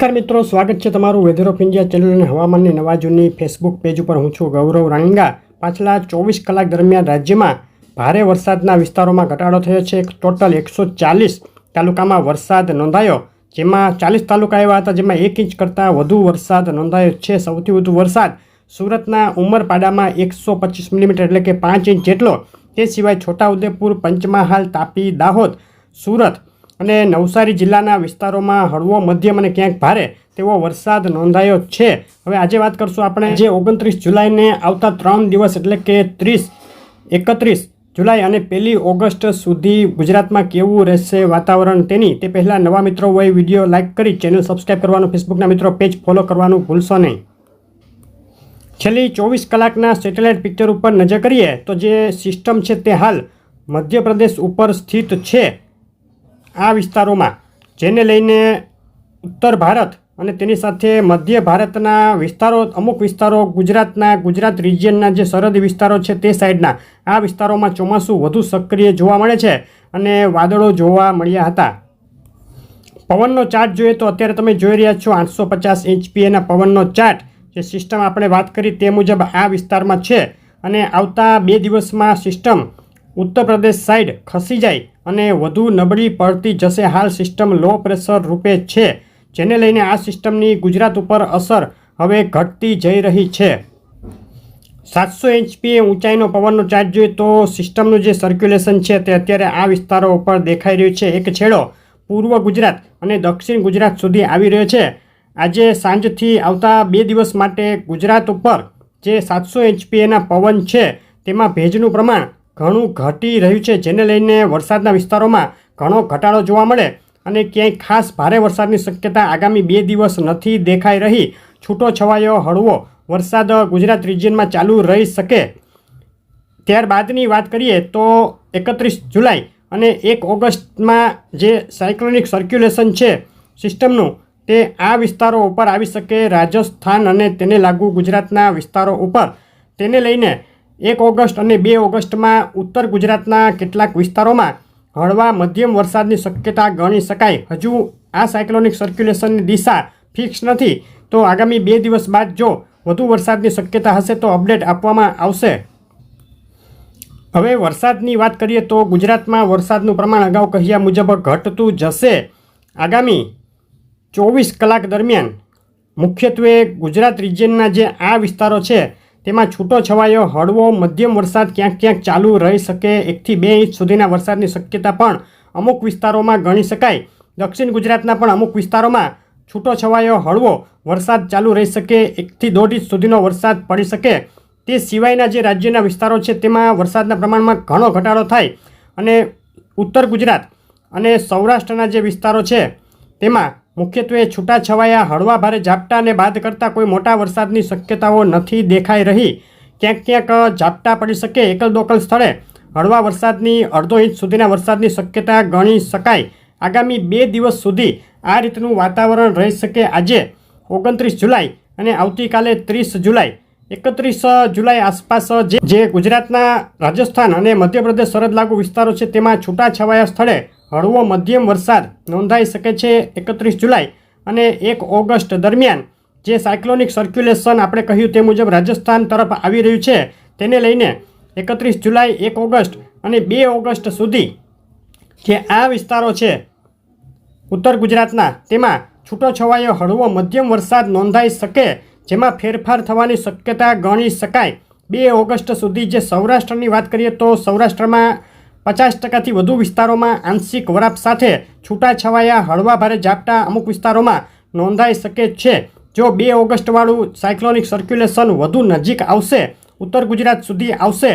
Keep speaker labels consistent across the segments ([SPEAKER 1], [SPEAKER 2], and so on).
[SPEAKER 1] નમસ્કાર મિત્રો, સ્વાગત છે તમારું વેધર ઓફ ઇન્ડિયા ચેનલ અને હવામાનની નવા જૂની ફેસબુક પેજ ઉપર. હું છું ગૌરવ રાણીંગા. પાછલા ચોવીસ કલાક દરમિયાન રાજ્યમાં ભારે વરસાદના વિસ્તારોમાં ઘટાડો થયો છે. ટોટલ એકસો ચાલીસ તાલુકામાં વરસાદ નોંધાયો, જેમાં ચાલીસ તાલુકા એવા હતા જેમાં એક ઇંચ કરતાં વધુ વરસાદ નોંધાયો છે. સૌથી વધુ વરસાદ સુરતના ઉમરપાડામાં એકસો પચીસ મિલીમીટર એટલે કે પાંચ ઇંચ જેટલો. તે સિવાય છોટાઉદેપુર, પંચમહાલ, તાપી, દાહોદ, સુરત અને નવસારી જિલ્લાના વિસ્તારોમાં હળવો મધ્યમ અને ક્યાંક ભારે તેવો વરસાદ નોંધાયો છે. હવે આજે વાત કરશું આપણે જે ઓગણત્રીસ જુલાઈને આવતા ત્રણ દિવસ એટલે કે ત્રીસ, એકત્રીસ જુલાઈ અને પહેલી ઓગસ્ટ સુધી ગુજરાતમાં કેવું રહેશે વાતાવરણ તેની તે પહેલાં નવા મિત્રો હોય વીડિયો લાઇક કરી ચેનલ સબસ્ક્રાઈબ કરવાનું, ફેસબુકના મિત્રો પેજ ફોલો કરવાનું ભૂલશો નહીં. છેલ્લી ચોવીસ કલાકના સેટેલાઇટ પિક્ચર ઉપર નજર કરીએ તો જે સિસ્ટમ છે તે હાલ મધ્યપ્રદેશ ઉપર સ્થિત છે. આ વિસ્તારોમાં, જેને લઈને ઉત્તર ભારત અને તેની સાથે મધ્ય ભારતના વિસ્તારો, અમુક વિસ્તારો ગુજરાતના, ગુજરાત રિજિયનના જે સરહદી વિસ્તારો છે તે સાઈડના, આ વિસ્તારોમાં ચોમાસું વધુ સક્રિય જોવા મળે છે અને વાદળો જોવા મળ્યા હતા. પવનનો ચાર્ટ જોઈએ તો અત્યારે તમે જોઈ રહ્યા છો આઠસો પચાસ એચપીએના પવનનો ચાર્ટ. જે સિસ્ટમ આપણે વાત કરી તે મુજબ આ વિસ્તારમાં છે અને આવતા બે દિવસમાં સિસ્ટમ ઉત્તર પ્રદેશ સાઈડ ખસી જાય અને વધુ નબળી પડતી જશે હાલ સિસ્ટમ લો પ્રેશર રૂપે છે. જેને લઈને આ સિસ્ટમની ગુજરાત ઉપર અસર હવે ઘટતી જઈ રહી છે. સાતસો એચપીએ ઊંચાઈનો પવનનો ચાર્જ જોઈએ તો સિસ્ટમનું જે સર્ક્યુલેશન છે તે અત્યારે આ વિસ્તારો ઉપર દેખાઈ રહ્યું છે. એક છેડો પૂર્વ ગુજરાત અને દક્ષિણ ગુજરાત સુધી આવી રહ્યો છે. આજે સાંજથી આવતા બે દિવસ માટે ગુજરાત ઉપર જે સાતસો એચપીએના પવન છે તેમાં ભેજનું પ્રમાણ ઘણું ઘટી રહ્યું છે. જેને લઈને વરસાદના વિસ્તારોમાં ઘણો ઘટાડો જોવા મળે અને ક્યાંય ખાસ ભારે વરસાદની શક્યતા આગામી બે દિવસ નથી દેખાઈ રહી. છૂટો છવાયો હળવો વરસાદ ગુજરાત રિજિયનમાં ચાલુ રહી શકે. ત્યારબાદની વાત કરીએ તો એકત્રીસ જુલાઈ અને એક ઓગસ્ટમાં જે સાયક્લોનિક સર્ક્યુલેશન છે સિસ્ટમનું, તે આ વિસ્તારો ઉપર આવી શકે. રાજસ્થાન અને તેને લાગુ ગુજરાતના વિસ્તારો ઉપર. તેને લઈને એક ઓગસ્ટ અને બે ઓગસ્ટમાં ઉત્તર ગુજરાતના કેટલાક વિસ્તારોમાં હળવા મધ્યમ વરસાદની શક્યતા ગણી શકાય. હજુ આ સાયક્લોનિક સર્ક્યુલેશનની દિશા ફિક્સ નથી. તો આગામી બે દિવસ બાદ જો વધુ વરસાદની શક્યતા હશે તો અપડેટ આપવામાં આવશે. હવે વરસાદની વાત કરીએ તો ગુજરાતમાં વરસાદનું પ્રમાણ અગાઉ કહ્યા મુજબ ઘટતું જશે. આગામી ચોવીસ કલાક દરમિયાન મુખ્યત્વે ગુજરાત રિજિયનના જે આ વિસ્તારો છે તેમાં છૂટો છવાયો, હળવો, મધ્યમ વરસાદ ક્યાંક ક્યાંક ચાલુ રહી શકે એકથી બે ઇંચ સુધીના વરસાદની શક્યતા પણ અમુક વિસ્તારોમાં ગણી શકાય. દક્ષિણ ગુજરાતના પણ અમુક વિસ્તારોમાં છૂટો છવાયો, હળવો વરસાદ ચાલુ રહી શકે એકથી દોઢ ઇંચ સુધીનો વરસાદ પડી શકે. તે સિવાયના જે રાજ્યના વિસ્તારો છે, તેમાં વરસાદના પ્રમાણમાં ઘણો ઘટાડો થાય. અને ઉત્તર ગુજરાત અને સૌરાષ્ટ્રના જે વિસ્તારો છે તેમાં મુખ્યત્વે છૂટાછવાયા, હળવા ભારે ઝાપટાને બાદ કરતાં કોઈ મોટા વરસાદની શક્યતાઓ નથી દેખાઈ રહી. ક્યાંક ક્યાંક ઝાપટા પડી શકે એકલ દોકલ સ્થળે. હળવા વરસાદની, અડધો ઇંચ સુધીના વરસાદની શક્યતા ગણી શકાય. આગામી બે દિવસ સુધી આ રીતનું વાતાવરણ રહી શકે આજે, ઓગણત્રીસ જુલાઈ અને આવતીકાલે ત્રીસ જુલાઈ. એકત્રીસ જુલાઈ આસપાસ જે ગુજરાતના રાજસ્થાન અને મધ્યપ્રદેશ સરહદ લાગુ વિસ્તારો છે, તેમાં છૂટાછવાયા સ્થળે હળવો મધ્યમ વરસાદ નોંધાઈ શકે છે એકત્રીસ જુલાઈ અને એક ઓગસ્ટ દરમિયાન. જે સાયક્લોનિક સર્ક્યુલેશન આપણે કહ્યું તે મુજબ રાજસ્થાન તરફ આવી રહ્યું છે. તેને લઈને એકત્રીસ જુલાઈ, એક ઓગસ્ટ અને બે ઓગસ્ટ સુધી જે આ વિસ્તારો છે ઉત્તર ગુજરાતના, તેમાં છૂટો છવાયો હળવો મધ્યમ વરસાદ નોંધાઈ શકે, જેમાં ફેરફાર થવાની શક્યતા ગણી શકાય. બે ઓગસ્ટ સુધી જે સૌરાષ્ટ્રની વાત કરીએ તો સૌરાષ્ટ્રમાં પચાસ ટકાથી વધુ વિસ્તારોમાં આંશિક વરાપ સાથે છૂટાછવાયા હળવા ભારે ઝાપટા અમુક વિસ્તારોમાં નોંધાઈ શકે છે. જો બે ઓગસ્ટવાળું સાયક્લોનિક સર્ક્યુલેશન વધુ નજીક આવશે, ઉત્તર ગુજરાત સુધી આવશે,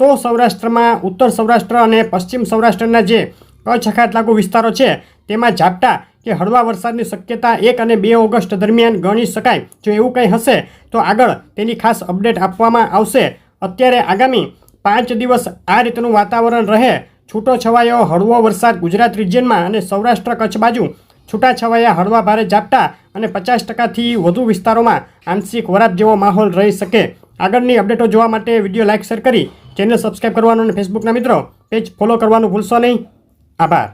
[SPEAKER 1] તો સૌરાષ્ટ્રમાં ઉત્તર સૌરાષ્ટ્ર અને પશ્ચિમ સૌરાષ્ટ્રના જે કચ્છ લાગુ વિસ્તારો છે, તેમાં ઝાપટા કે હળવા વરસાદની શક્યતા એક અને બે ઓગસ્ટ દરમિયાન ગણી શકાય. જો એવું કંઈ હશે, તો આગળ તેની ખાસ અપડેટ આપવામાં આવશે. અત્યારે આગામી પાંચ દિવસ આ રીતનું વાતાવરણ રહે. છૂટો છવાયો હળવો વરસાદ ગુજરાત રિજિયનમાં અને સૌરાષ્ટ્ર કચ્છ બાજુ. છૂટાછવાયા હળવા ભારે ઝાપટા અને પચાસ ટકાથી વધુ વિસ્તારોમાં આંશિક વરાપ જેવો માહોલ રહી શકે. આગળની અપડેટો જોવા માટે વીડિયો લાઇક, શેર કરી. ચેનલ સબસ્ક્રાઈબ કરવાનું અને ફેસબુકના મિત્રો, પેજ ફોલો કરવાનું ભૂલશો નહીં. આભાર.